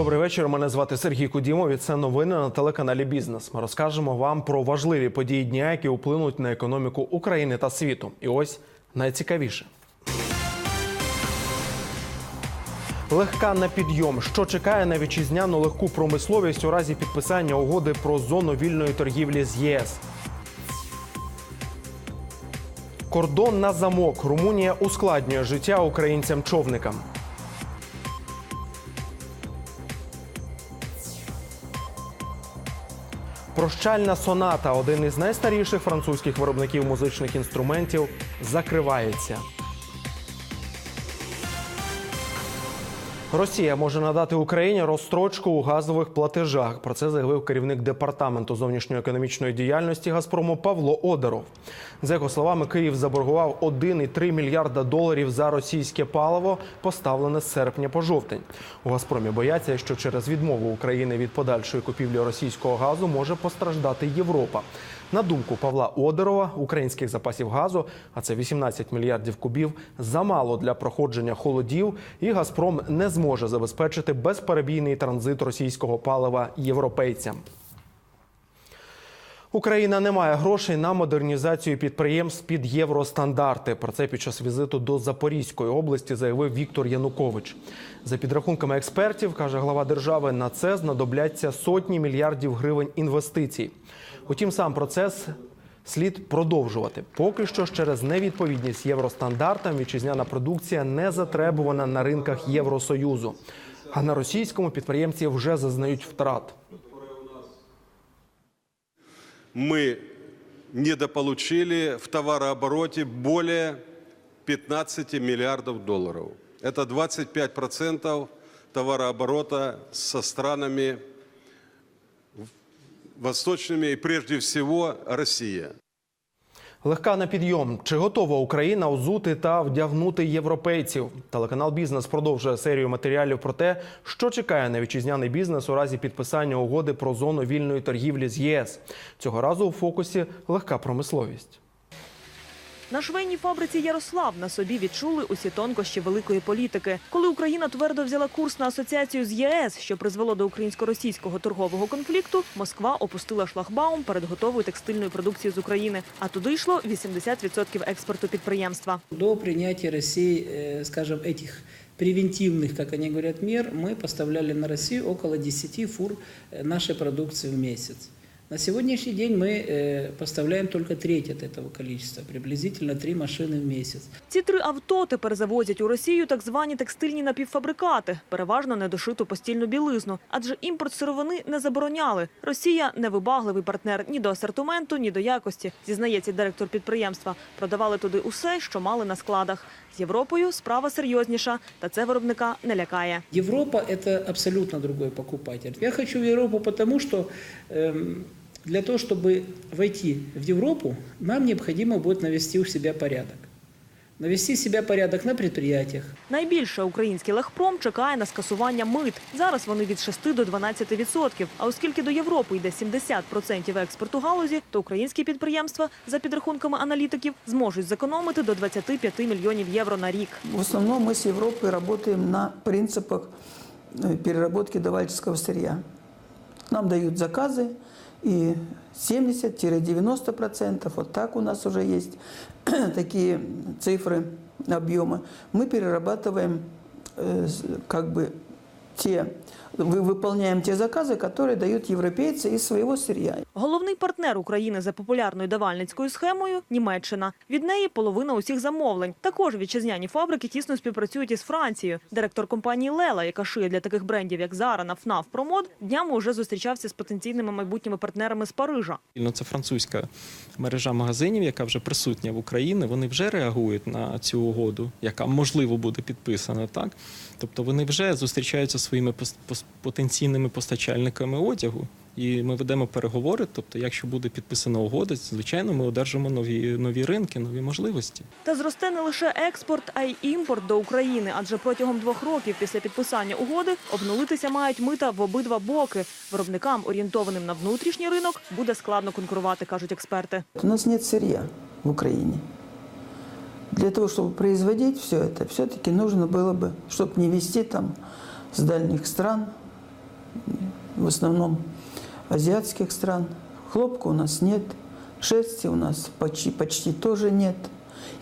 Добрий вечір. Мене звати Сергій Кудімов. і Це новини на телеканалі Бізнес. Ми розкажемо вам про важливі події дня, які вплинуть на економіку України та світу. І ось найцікавіше. Легка на підйом. Що чекає на вітчизняну легку промисловість у разі підписання угоди про зону вільної торгівлі з ЄС? Кордон на замок. Румунія ускладнює життя українцям-човникам. Прощальна соната, один із найстаріших французьких виробників музичних інструментів, закривається. Росія може надати Україні розстрочку у газових платежах. Про це заявив керівник департаменту зовнішньоекономічної діяльності Газпрому Павло Одеров. За його словами, Київ заборгував 1,3 мільярда доларів за російське паливо, поставлене з серпня по жовтень. У Газпромі бояться, що через відмову України від подальшої купівлі російського газу може постраждати Європа. На думку Павла Одерова, українських запасів газу, а це 18 мільярдів кубів, замало для проходження холодів, і Газпром не зможе забезпечити безперебійний транзит російського палива європейцям. Україна не має грошей на модернізацію підприємств під євростандарти. Про це під час візиту до Запорізької області заявив Віктор Янукович. За підрахунками експертів, каже глава держави, на це знадобляться сотні мільярдів гривень інвестицій. Утім, сам процес слід продовжувати. Поки що ж через невідповідність євростандартам вітчизняна продукція не затребувана на ринках Євросоюзу. А на російському підприємці вже зазнають втрат. мы недополучили в товарообороте более 15 миллиардов долларов. Это 25% товарооборота со странами восточными и прежде всего Россия. Легка на підйом. Чи готова Україна озути та вдягнути європейців? Телеканал Бізнес продовжує серію матеріалів про те, що чекає на вітчизняний бізнес у разі підписання угоди про зону вільної торгівлі з ЄС. Цього разу у фокусі легка промисловість. На швейній фабриці Ярослав на собі відчули усі тонкощі великої політики. Коли Україна твердо взяла курс на асоціацію з ЄС, що призвело до українсько-російського торгового конфлікту, Москва опустила шлагбаум перед готовою текстильною продукцією з України. А туди йшло 80% експорту підприємства. До принятия России, э, скажем, этих превентивных, как они говорят, мер, мы поставляли на Россию около 10 фур э, нашей продукции в месяц. На сегодняшний день мы э, поставляем только треть от этого количества, приблизительно 3 машины в месяц. Ці три авто тепер завозять у Росію так звані текстильні напівфабрикати, переважно недошиту постільну білизну, адже імпорт сировини не забороняли. Росія невибагливий партнер ні до асортименту, ні до якості, зізнається директор підприємства. Продавали туди усе, що мали на складах. З Європою справа серйозніша, та це виробника не лякає. Европа – это абсолютно другой покупатель. Я хочу в Европу потому, что эм, для того, чтобы войти в Европу, нам необходимо будет навести у себя порядок. Навести себя порядок на предприятиях, Найбільше український легпром чекає на скасування мит. Зараз вони від 6 до 12 відсотків. А оскільки до Європи йде 70% експорту галузі, то українські підприємства, за підрахунками аналітиків, зможуть зекономити до 25 мільйонів євро на рік. В основном мы с Европой работаем на принципах э, переработки давальческого сырья. Нам дают заказы, И 70-90%, вот так у нас уже есть такие цифры, объемы. Мы перерабатываем э, как бы те, вы- выполняем те заказы, которые дают европейцы из своего сырья. Головний партнер України за популярною давальницькою схемою Німеччина. Від неї половина усіх замовлень. Також вітчизняні фабрики тісно співпрацюють із Францією. Директор компанії Лела, яка шиє для таких брендів, як Zara, Нафнаф, Промод, днями вже зустрічався з потенційними майбутніми партнерами з Парижа. Це французька мережа магазинів, яка вже присутня в Україні. Вони вже реагують на цю угоду, яка можливо буде підписана. Так, тобто вони вже зустрічаються своїми потенційними постачальниками одягу. І ми ведемо переговори. Тобто, якщо буде підписана угода, звичайно, ми одержимо нові нові ринки, нові можливості. Та зросте не лише експорт, а й імпорт до України, адже протягом двох років після підписання угоди обнулитися мають мита в обидва боки. Виробникам, орієнтованим на внутрішній ринок, буде складно конкурувати, кажуть експерти. У нас нет сырья в Украине. Для того, чтобы производить все это, все-таки нужно было бы, чтобы не везти там с дальних стран в основном азиатских стран. Хлопка у нас нет, шерсти у нас почти, почти тоже нет.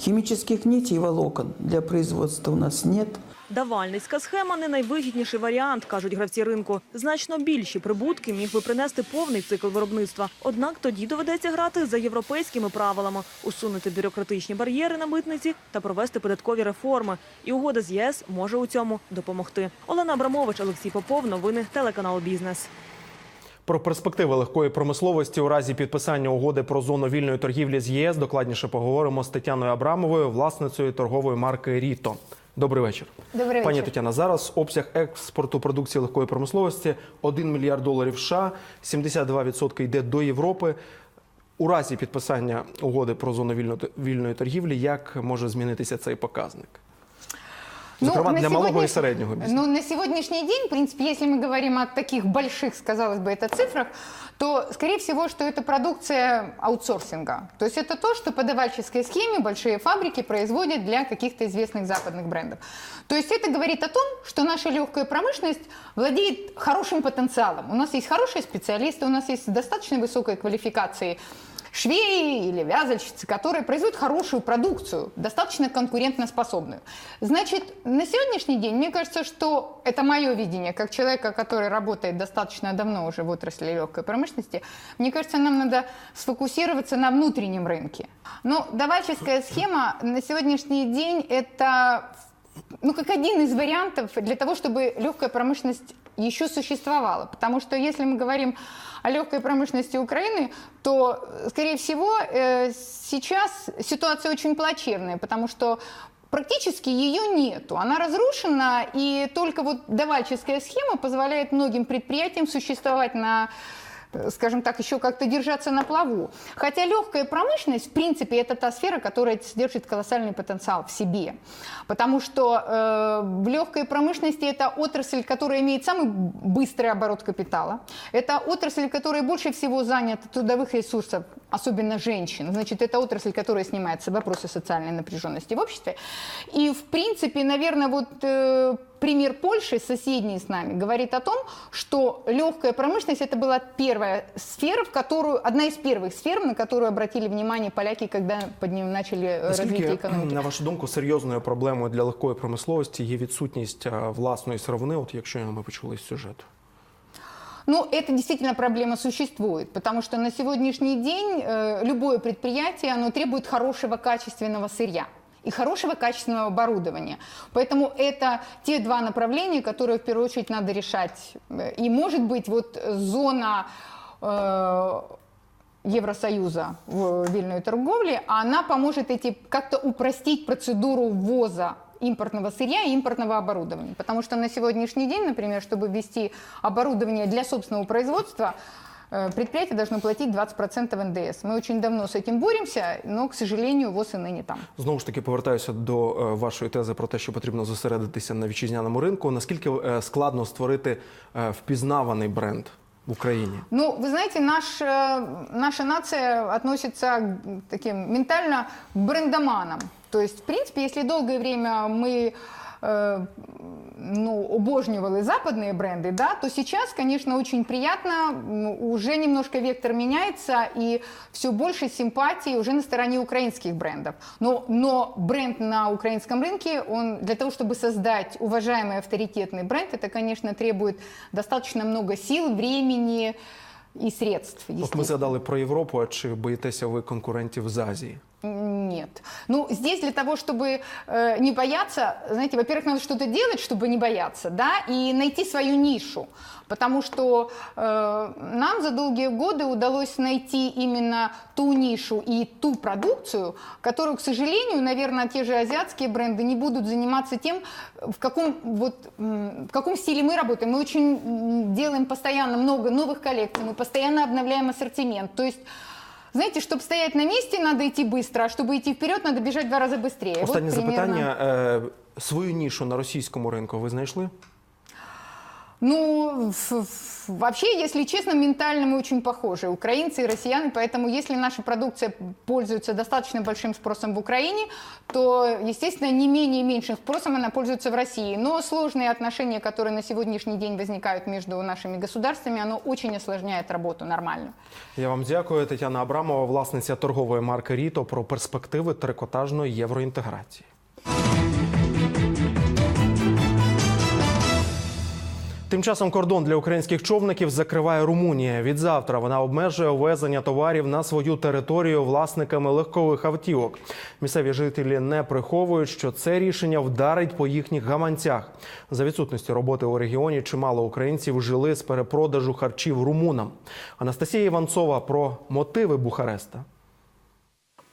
Химических нитей и волокон для производства у нас нет. Давальницька схема не найвигідніший варіант, кажуть гравці ринку. Значно більші прибутки міг би принести повний цикл виробництва. Однак тоді доведеться грати за європейськими правилами, усунути бюрократичні бар'єри на митниці та провести податкові реформи. І угода з ЄС може у цьому допомогти. Олена Абрамович, Олексій Попов. Новини телеканал Бізнес. Про перспективи легкої промисловості у разі підписання угоди про зону вільної торгівлі з ЄС докладніше поговоримо з Тетяною Абрамовою, власницею торгової марки Ріто. Добрий вечір. Добрий Пані. Тетяна. Зараз обсяг експорту продукції легкої промисловості 1 мільярд доларів США, 72% йде до Європи. У разі підписання угоди про зону вільної торгівлі, як може змінитися цей показник? Зокрема, на для малого і сегодняш- середнього бізнесу. Ну, на сегодняшний день, в принципе, если мы говорим о таких больших, казалось бы, это цифрах, то, скорее всего, что это продукция аутсорсинга. То есть это то, что по давальческой схеме большие фабрики производят для каких-то известных западных брендов. То есть это говорит о том, что наша легкая промышленность владеет хорошим потенциалом. У нас есть хорошие специалисты, у нас есть достаточно высокой квалификации швеи или вязальщицы, которые производят хорошую продукцию, достаточно конкурентоспособную. Значит, на сегодняшний день, мне кажется, что это мое видение, как человека, который работает достаточно давно уже в отрасли легкой промышленности, мне кажется, нам надо сфокусироваться на внутреннем рынке. Но давальческая схема на сегодняшний день это ну, как один из вариантов для того, чтобы легкая промышленность еще существовала. Потому что если мы говорим о легкой промышленности Украины, то, скорее всего, э, сейчас ситуация очень плачевная, потому что практически ее нету. Она разрушена, и только вот давальческая схема позволяет многим предприятиям существовать на скажем так, еще как-то держаться на плаву. Хотя легкая промышленность, в принципе, это та сфера, которая содержит колоссальный потенциал в себе. Потому что э, в легкой промышленности это отрасль, которая имеет самый быстрый оборот капитала. Это отрасль, которая больше всего занята трудовых ресурсов, особенно женщин. Значит, это отрасль, которая снимается вопросы социальной напряженности в обществе. И, в принципе, наверное, вот э, пример Польши, соседней с нами, говорит о том, что легкая промышленность это была первая сфера, в которую, одна из первых сфер, на которую обратили внимание поляки, когда под ним начали э, развитие Наскільки, экономики. на вашу думку, серйозною проблемою для легкої промисловості є відсутність а, власної сировини, от якщо ми почули з сюжету? Ну, это действительно проблема существует, потому что на сегодняшний день э, любое предприятие, оно требует хорошего качественного сырья и хорошего качественного оборудования. Поэтому это те два направления, которые в первую очередь надо решать. И может быть вот зона э, Евросоюза в вильной торговле, она поможет эти как-то упростить процедуру ввоза импортного сырья и импортного оборудования. Потому что на сегодняшний день, например, чтобы ввести оборудование для собственного производства, э, предприятие должно платить 20% НДС. Мы очень давно с этим боремся, но, к сожалению, ВОЗ и ныне там. Знову ж таки повертаюся до е, вашої тези про те, що потрібно зосередитися на вітчизняному ринку. Наскільки е, складно створити е, впізнаваний бренд в Україні? Ну, вы знаете, наш, э, наша нация относится к таким ментально к брендоманам. То есть, в принципе, если долгое время мы э, ну, обожнивали западные бренды, да, то сейчас, конечно, очень приятно, м, уже немножко вектор меняется, и все больше симпатии уже на стороне украинских брендов. Но, но бренд на украинском рынке, он для того, чтобы создать уважаемый авторитетный бренд, это, конечно, требует достаточно много сил, времени и средств. От ми естественно. згадали про Європу. А чи боїтеся ви конкурентів з Азії? Нет. Ну, здесь для того, чтобы э, не бояться, знаете, во-первых, надо что-то делать, чтобы не бояться, да, и найти свою нишу. Потому что э, нам за долгие годы удалось найти именно ту нишу и ту продукцию, которую, к сожалению, наверное, те же азиатские бренды не будут заниматься тем, в каком, вот, в каком стиле мы работаем. Мы очень делаем постоянно много новых коллекций, мы постоянно обновляем ассортимент. То есть знаете, чтобы стоять на месте, надо идти быстро, а чтобы идти вперед, надо бежать в два раза быстрее. Останнє вот примерно. запитання: Е, свою нішу на російському ринку ви знайшли? Ну, ф- ф- вообще, если честно, ментально мы очень похожи, украинцы и россияне, поэтому если наша продукция пользуется достаточно большим спросом в Украине, то, естественно, не менее меньшим спросом она пользуется в России. Но сложные отношения, которые на сегодняшний день возникают между нашими государствами, оно очень осложняет работу нормально. Я вам дякую, Тетяна Абрамова, власниця торгової марки Ріто, про перспективи трикотажної євроінтеграції. Тим часом кордон для українських човників закриває Румунія. Від завтра вона обмежує ввезення товарів на свою територію власниками легкових автівок. Місцеві жителі не приховують, що це рішення вдарить по їхніх гаманцях. За відсутності роботи у регіоні чимало українців жили з перепродажу харчів румунам. Анастасія Іванцова про мотиви Бухареста.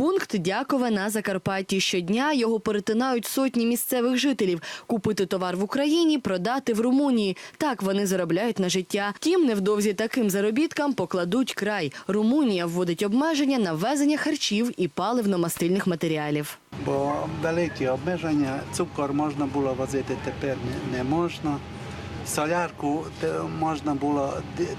Пункт Дякове на Закарпатті. Щодня його перетинають сотні місцевих жителів. Купити товар в Україні, продати в Румунії. Так вони заробляють на життя. Втім, невдовзі таким заробіткам покладуть край. Румунія вводить обмеження на ввезення харчів і паливно-мастильних матеріалів. бо великі обмеження. Цукор можна було возити, тепер не можна. Солярку можна було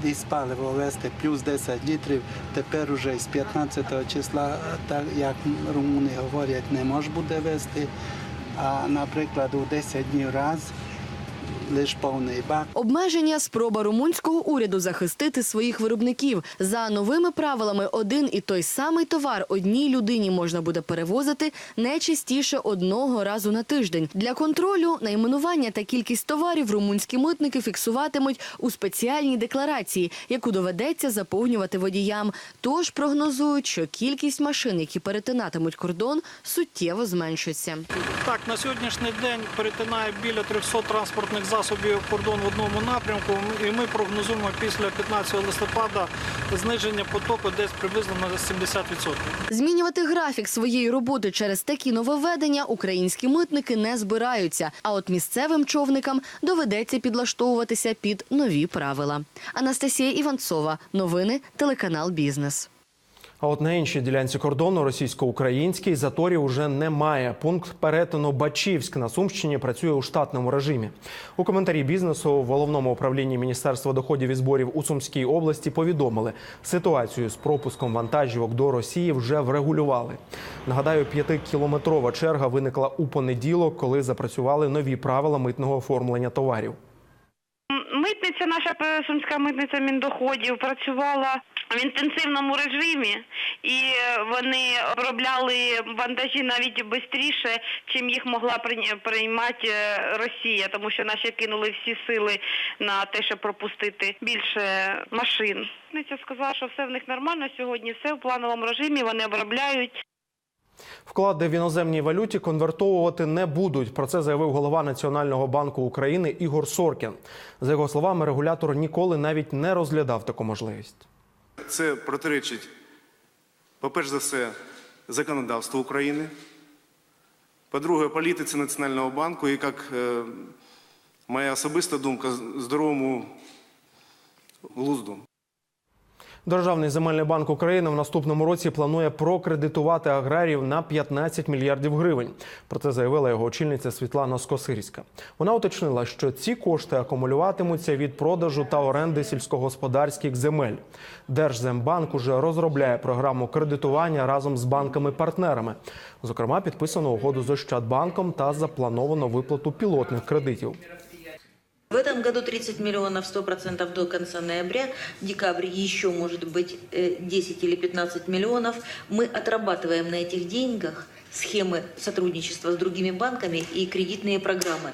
десь паливо вести плюс 10 літрів. Тепер уже з 15 числа, так як румуни говорять, не може буде вести. А, наприклад, у 10 днів раз лише повний бак. Обмеження – спроба румунського уряду захистити своїх виробників. За новими правилами один і той самий товар одній людині можна буде перевозити не частіше одного разу на тиждень. Для контролю найменування та кількість товарів румунські митники фіксуватимуть у спеціальній декларації, яку доведеться заповнювати водіям. Тож прогнозують, що кількість машин, які перетинатимуть кордон, суттєво зменшиться. Так, на сьогоднішній день перетинає біля 300 транспортних засобів кордон в одному напрямку. І ми прогнозуємо після 15 листопада зниження потоку десь приблизно на 70%. Змінювати графік своєї роботи через такі нововведення українські митники не збираються. А от місцевим човникам доведеться підлаштовуватися під нові правила. Анастасія Іванцова, новини, телеканал Бізнес. А от на іншій ділянці кордону російсько-українській заторів уже немає. Пункт перетину Бачівськ на Сумщині працює у штатному режимі. У коментарі бізнесу в головному управлінні Міністерства доходів і зборів у Сумській області повідомили, ситуацію з пропуском вантажівок до Росії вже врегулювали. Нагадаю, п'ятикілометрова черга виникла у понеділок, коли запрацювали нові правила митного оформлення товарів. Митниця, наша е, сумська митниця Міндоходів працювала в інтенсивному режимі, і е, вони обробляли вантажі навіть швидше, чим їх могла приймати е, Росія, тому що наші кинули всі сили на те, щоб пропустити більше машин. Митниця сказала, що все в них нормально сьогодні, все в плановому режимі, вони обробляють. Вклади в іноземній валюті конвертовувати не будуть. Про це заявив голова Національного банку України Ігор Соркін. За його словами, регулятор ніколи навіть не розглядав таку можливість. Це протиречить, по-перше за все, законодавству України, по-друге, політиці Національного банку і, як е, моя особиста думка, здоровому глузду. Державний земельний банк України в наступному році планує прокредитувати аграріїв на 15 мільярдів гривень. Про це заявила його очільниця Світлана Скосирська. Вона уточнила, що ці кошти акумулюватимуться від продажу та оренди сільськогосподарських земель. Держзембанк уже розробляє програму кредитування разом з банками-партнерами. Зокрема, підписано угоду з Ощадбанком та заплановано виплату пілотних кредитів. В этом году 30 миллионов 100% до конца ноября. В декабре еще может быть э, 10 или 15 миллионов. Мы отрабатываем на этих деньгах схемы сотрудничества с другими банками и кредитные программы.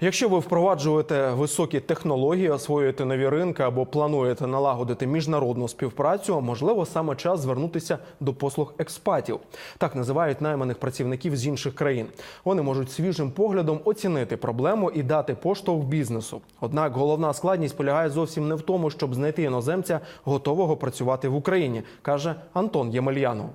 Якщо ви впроваджуєте високі технології, освоюєте нові ринки або плануєте налагодити міжнародну співпрацю, можливо, саме час звернутися до послуг експатів. Так називають найманих працівників з інших країн. Вони можуть свіжим поглядом оцінити проблему і дати поштовх бізнесу. Однак головна складність полягає зовсім не в тому, щоб знайти іноземця, готового працювати в Україні, каже Антон Ємельянов.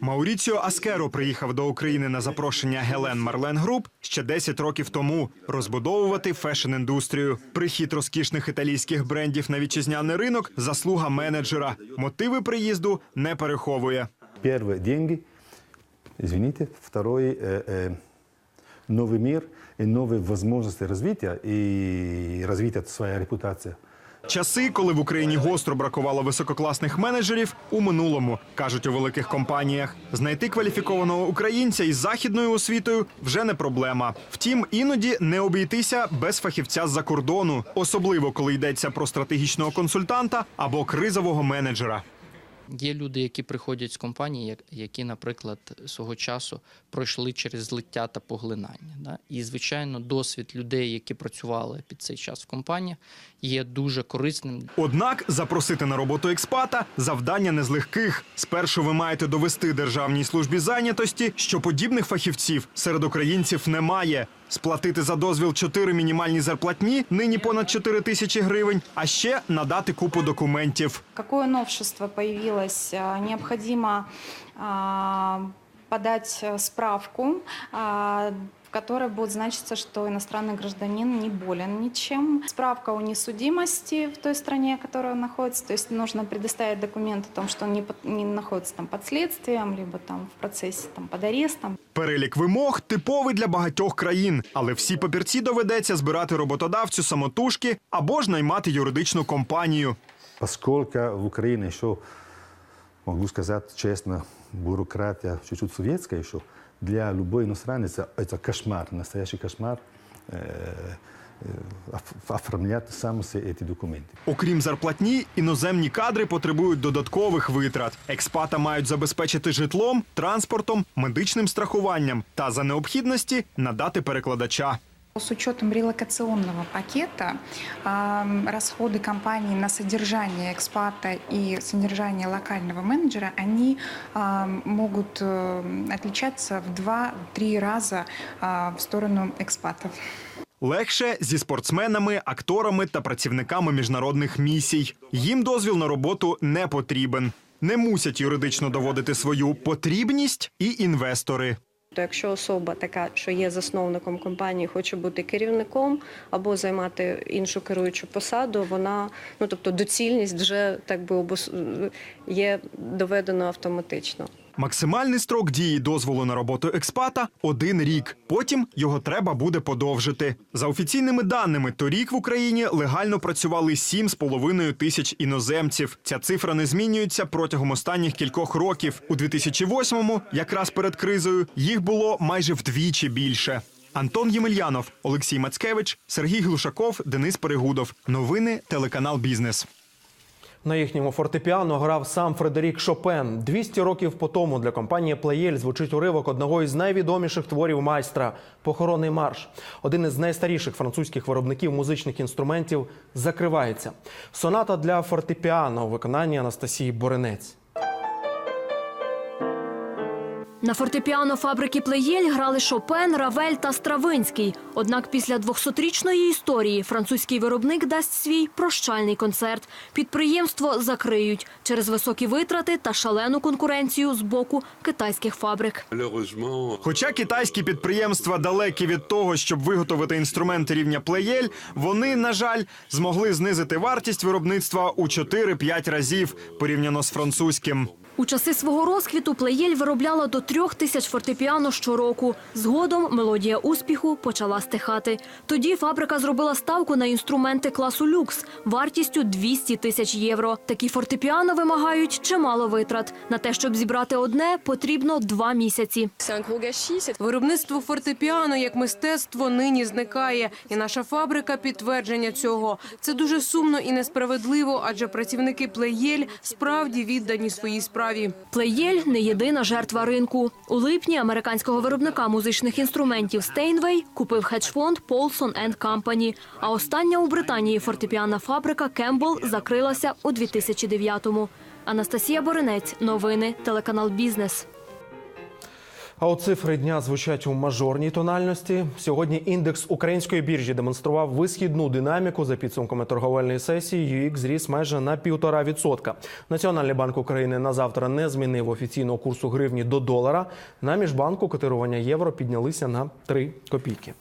Мауріціо Аскеро приїхав до України на запрошення Гелен Марлен Груп ще 10 років тому розбудовувати фешн-індустрію. Прихід розкішних італійських брендів на вітчизняний ринок заслуга менеджера. Мотиви приїзду не переховує. Первое – деньги. Извините. Второе э, э, – новый мир. и новые возможности развития и развития своей репутации. Часи, коли в Україні гостро бракувало висококласних менеджерів, у минулому кажуть у великих компаніях. Знайти кваліфікованого українця із західною освітою вже не проблема. Втім, іноді не обійтися без фахівця з-за кордону, особливо коли йдеться про стратегічного консультанта або кризового менеджера. Є люди, які приходять з компаній, як- які, наприклад, свого часу пройшли через злиття та поглинання. Да? І, звичайно, досвід людей, які працювали під цей час в компаніях, є дуже корисним Однак запросити на роботу експата завдання не з легких. Спершу ви маєте довести державній службі зайнятості, що подібних фахівців серед українців немає. Сплатити за дозвіл 4 мінімальні зарплатні, нині понад 4 тисячі гривень, а ще надати купу документів. Какое новшество появилось? Необходимо подать э, справку, в которой будет значиться, что иностранный гражданин не болен ничем. Справка о несудимости в той стране, в которой он находится. То есть нужно предоставить документ о том, что он не, под- не находится там под следствием, либо там в процессе там, под арестом. Перелік вимог типовий для багатьох країн, але всі папірці доведеться збирати роботодавцю самотужки або ж наймати юридичну компанію Поскольку в Украине еще, могу сказать честно, бюрократия чуть-чуть советская еще, для любой иностранца это кошмар, настоящий кошмар э, э, оф- оформлять сам все эти документы. Окрім зарплатні, іноземні кадри потребують додаткових витрат. Експата мають забезпечити житлом, транспортом, медичним страхуванням та за необхідності надати перекладача. С учетом релокационного пакета ам, расходы компании на содержание экспата и содержание локального менеджера, они ам, могут э, отличаться в 2-3 раза а, в сторону экспатов. Легше зі спортсменами, акторами та працівниками міжнародних місій. Їм дозвіл на роботу не потрібен. Не мусять юридично доводити свою потрібність і інвестори. То якщо особа така, що є засновником компанії, хоче бути керівником або займати іншу керуючу посаду, вона ну тобто доцільність вже так би є доведено автоматично. Максимальний строк дії дозволу на роботу експата один рік. Потім його треба буде подовжити. За офіційними даними, торік в Україні легально працювали 7,5 тисяч іноземців. Ця цифра не змінюється протягом останніх кількох років. У 2008-му, якраз перед кризою, їх було майже вдвічі більше. Антон Ємельянов, Олексій Мацкевич, Сергій Глушаков, Денис Перегудов. Новини телеканал Бізнес. На їхньому фортепіано грав сам Фредерік Шопен. 200 років по тому для компанії Плеєль звучить уривок одного із найвідоміших творів майстра похоронний марш. Один із найстаріших французьких виробників музичних інструментів закривається. Соната для фортепіано у виконанні Анастасії Боренець. На фортепіано фабрики Плеєль грали Шопен, Равель та Стравинський. Однак після 200-річної історії французький виробник дасть свій прощальний концерт. Підприємство закриють через високі витрати та шалену конкуренцію з боку китайських фабрик. Хоча китайські підприємства далекі від того, щоб виготовити інструменти рівня плеєль, вони, на жаль, змогли знизити вартість виробництва у 4-5 разів порівняно з французьким. У часи свого розквіту Плеєль виробляла до трьох тисяч фортепіано щороку. Згодом мелодія успіху почала стихати. Тоді фабрика зробила ставку на інструменти класу люкс вартістю 200 тисяч євро. Такі фортепіано вимагають чимало витрат. На те, щоб зібрати одне, потрібно два місяці. Виробництво фортепіано як мистецтво нині зникає, і наша фабрика підтвердження цього. Це дуже сумно і несправедливо, адже працівники плеєль справді віддані своїй справі. Плеєль не єдина жертва ринку. У липні американського виробника музичних інструментів Стейнвей купив хедж-фонд Paulson Company. А остання у Британії фортепіанна фабрика Кембл закрилася у 2009-му. Анастасія Боринець. Новини. Телеканал Бізнес. А от цифри дня звучать у мажорній тональності. Сьогодні індекс української біржі демонстрував висхідну динаміку за підсумками торговельної сесії. UX зріс майже на півтора відсотка. Національний банк України на завтра не змінив офіційного курсу гривні до долара. На міжбанку котирування євро піднялися на 3 копійки.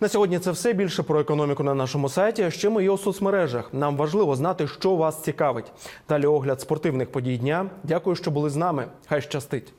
На сьогодні це все більше про економіку на нашому сайті. А ще ми є у соцмережах. Нам важливо знати, що вас цікавить. Далі огляд спортивних подій дня. Дякую, що були з нами. Хай щастить.